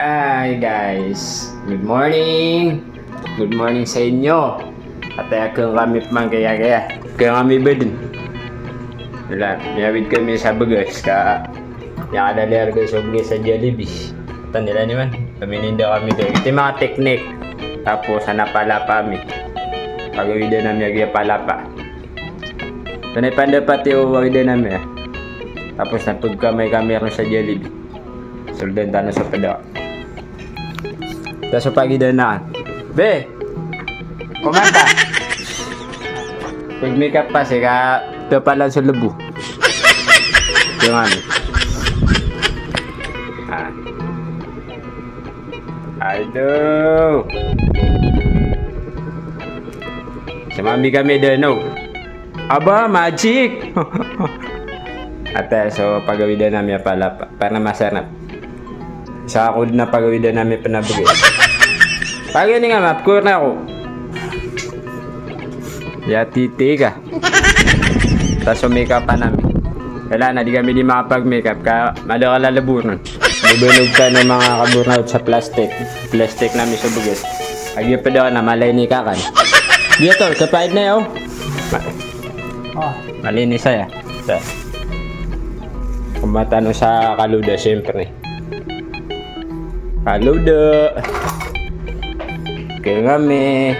Hi guys! Good morning! Good morning sa inyo! At kung kami man kaya kaya. Kami ba din? Wala, niyawid kami sa bagas ka. Nakadalir ko sa bagas sa Jollibee. Ito nila naman. Pamininda kami doon. Ito mga teknik. Tapos hanapala pa kami. Pagawin din namin yung palapa. Ito na pandapat yung wawid namin. ah. Tapos napagkamay kami rin sa Jollibee. Suldan tayo sa pada. Tapos sa pagidan na. Be! Kumanta! Pag makeup pa siya, ka ito pa lang sa lubo. Yung ano. Ah. Aduh! Sa mami kami doon, no? Aba, magic! Ate, so pagawidan namin pala pa- para masarap. Sa ako na pagawidan namin panabagay. Nga, map, kur na ako. Yatiti ka. Tapos umikap pa namin. Wala na, di kami di makapag-makeup ka malo ka lalabunan. Bubulog ka ng mga kaburnout sa plastic. Plastic namin sa bugas. Agi pa daw na malay ni kakan. Dito, kapait na yun. Ma Oh, malinis saya. Sa Kumatano sa kaluda, siyempre. Kaluda. Kaya kami.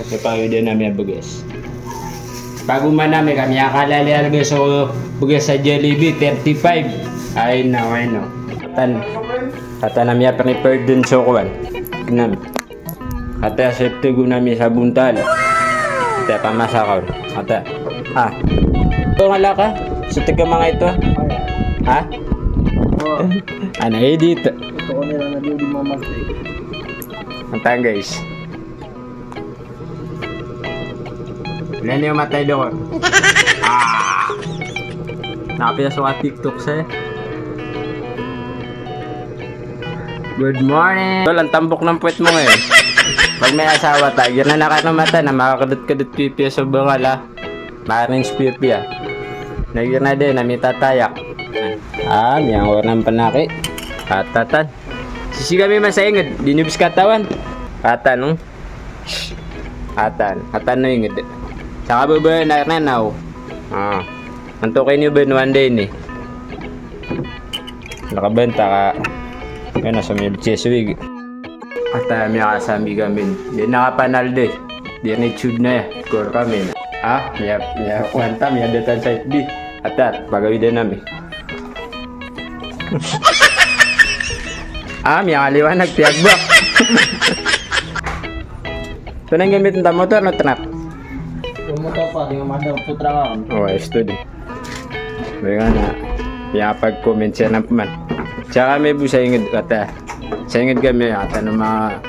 Kasi pawid namin ang bugas. Bago man namin kami akala lalagay sa bugas sa Jollibee 35. Ay na, ay na. Katan. Katan namin ang prepared dun sa kuwan. Tignan. Kata ko namin sa buntal. Kata pamasa ko. Kata. Ha? Ito nga ka? Sa taga mga ito? Ha? oh. Ano eh dito? Ito ko nila na di mamatay. Ang guys. Ilan yung matay doon? ah! Nakapila sa TikTok sa Good morning! Tol, ang tambok ng puwet mo ngayon. Pag may asawa tayo, yun na nakanamata na makakadot-kadot pipi sa bangal ah. Maring pipi ah. Nagyan na din, nami tatayak. Ah, miyang warang panaki. Katatan. Sisi kami masayangad, dinibis katawan. Katan, no? Shh. Katan, katan na yung ngad. Saka ba ba na nanaw? Ah. Antukin niyo ba one day ni? Nakabenta ka. Yan, nasa may cheswig. At uh, may kasami kami. Di nakapanal de. Di na tube na ya. Score kami na. Ah, may may kwanta, may datan sa FB. At at, pagawin din namin. ah, may kaliwanag, tiyagbak. Ito na yung gamit ng motor, no trap? Pumunta pa, di nga madam putra ka. Oh, ay study. Kaya na, pinapag-comment siya na man. Tsaka may bu sa ingid kata. Sa ingid kami ata ng mga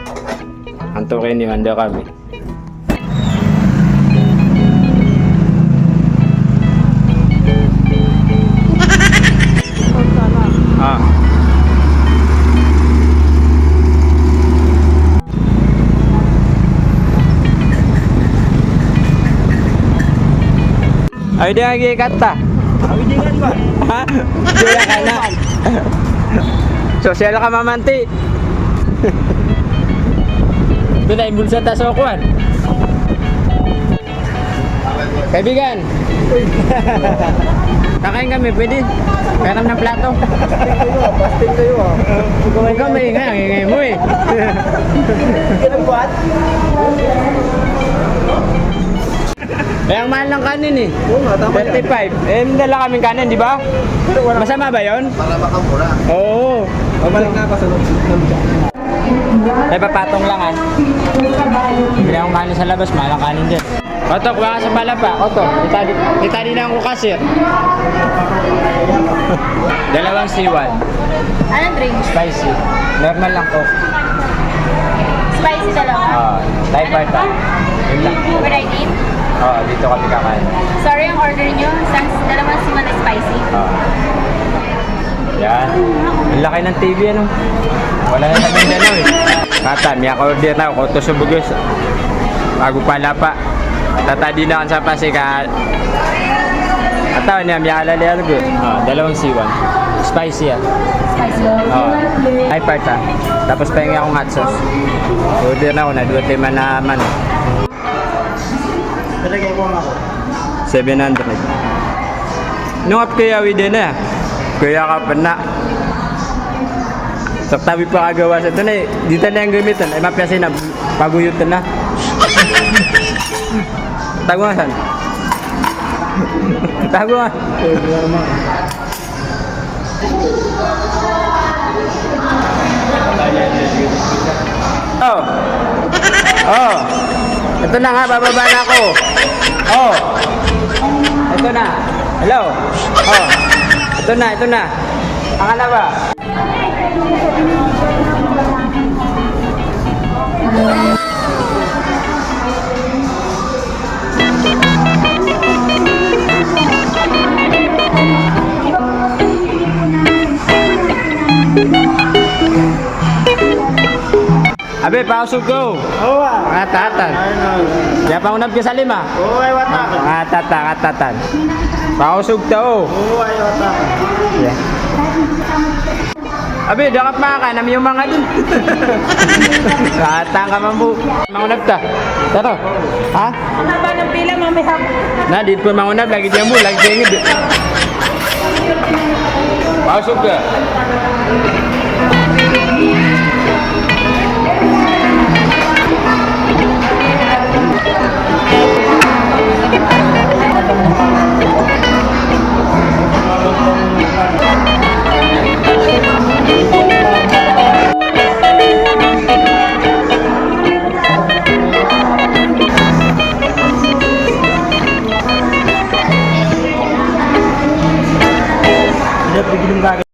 antukin ni Wanda kami. Ah. Ay, di lagi kata. Awid din ba? Ha? Kaya ka na. Sosyal ka mamanti. Ito na, imbulsa ta sa okuan. Kaibigan. Kakain kami, pwede. Meron ng plato. Pastil kayo ah. May ingay, ang ingay mo eh. Kinagbuhat? Eh, ang mahal ng kanin eh. Oo nga, tama yan. 35. Eh, dala kaming kanin, di ba? Masama ba yon? Para makamura. Oo. Pabalik na ako sa loob ng dyan. Ay, papatong lang ah. Bili akong kanin sa labas, mahal ang kanin dyan. Oto, kuha ka sa palapa. Oto, itali, itali na ako kasir. Dalawang siwan. Anong drink? Spicy. Normal lang coke. Spicy dalawa. Ah, type art ah. Yun lang. Need? Oo, dito kami kakain. Sorry, ang order nyo. Isang siman na spicy. Oo. Yan. Ang laki ng TV ano. Wala na kami dalaw eh. Kata, may ako order na ako. Kuto subugos. Bago pala pa. Tatadi na sa pasika. Ataw niya, may alali ano ko. Ah, dalawang siwan. Spicy ah. Spicy. Oo. Ay part ah. Tapos pahingi akong hot sauce. Order na ako na. Dua tema na man. Talagay ko ako. 700. Nung up kaya wide na. Kaya ka pa na. Taktabi pa kagawa sa ito na eh. Dito na yung gamitan. Ay mapyasin na. Paguyot na. Tago nga san? Tago nga. Oh. Oh. Ito na nga, bababa na ako. Oh. Ito na. Hello. Oh. Ito na, ito na. Akala ba? Abe, pausog ko. Oo ah. Mga tatan. Kaya pa unab ka sa lima. Oo ay wata. Mga tata, mga tatan. Pausog ta oh. Oo ay wata. Yeah. Abi, dapat makakanam yung mga dun. Katang ka man po. Mangunab ta. Taro. Ha? Ang haba ng pila, mamaya. Na, dito po mangunab. Lagi diyan mo. Lagi tingid. Pausog ka. Hindi, bigilong